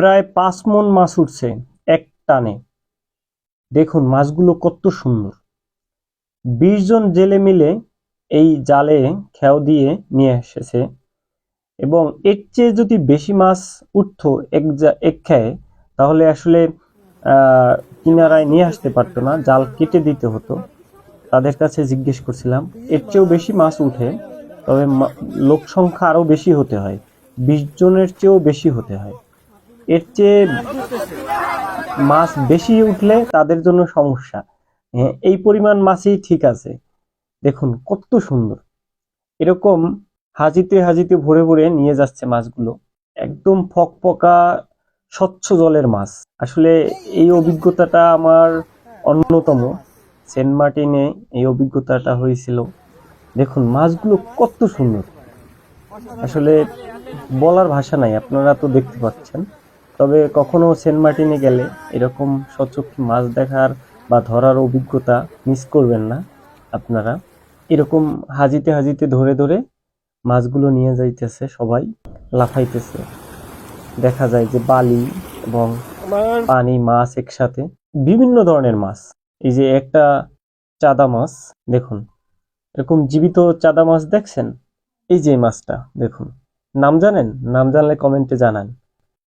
প্রায় পাঁচ মন মাছ উঠছে এক টানে। দেখুন মাছগুলো কত সুন্দর। বিশ জন জেলে মিলে এই জালে খেও দিয়ে নিয়ে এসেছে এবং এর চেয়ে যদি বেশি মাছ উঠতো এক এক খেয়ে, তাহলে আসলে কিনারায় নিয়ে আসতে পারতো না, জাল কেটে দিতে হতো। তাদের কাছে জিজ্ঞেস করছিলাম, এর চেয়েও বেশি মাছ উঠে, তবে লোক সংখ্যা আরও বেশি হতে হয়, বিশ জনের চেয়েও বেশি হতে হয়। এর চেয়ে মাছ বেশি উঠলে তাদের জন্য সমস্যা। হ্যাঁ, এই পরিমাণ মাছই ঠিক আছে। দেখুন কত সুন্দর। এরকম হাজিতে হাজিতে ভরে ভরে নিয়ে যাচ্ছে মাছগুলো। একদম ফকফকা স্বচ্ছ জলের মাছ। আসলে এই অভিজ্ঞতাটা আমার অন্যতম। সেন্ট মার্টিনে এই অভিজ্ঞতাটা হয়েছিল। দেখুন মাছগুলো কত সুন্দর। আসলে বলার ভাষা নাই আপনারা তো দেখতে পাচ্ছেন। তবে কখনো সেন্ট মার্টিনে গেলে এরকম সচক্ষে মাছ দেখার বা ধরার অভিজ্ঞতা মিস করবেন না আপনারা। এরকম হাজিতে হাজিতে ধরে ধরে মাছগুলো নিয়ে যাইতেছে সবাই লাফাইতেছে। দেখা যায় যে বালি এবং পানি মাছ একসাথে। বিভিন্ন ধরনের মাছ। এই যে একটা চাদা মাছ দেখুন। এরকম জীবিত চাদা মাছ দেখছেন? এই যে মাছটা দেখুন। নাম জানেন? নাম জানলে কমেন্টে জানান।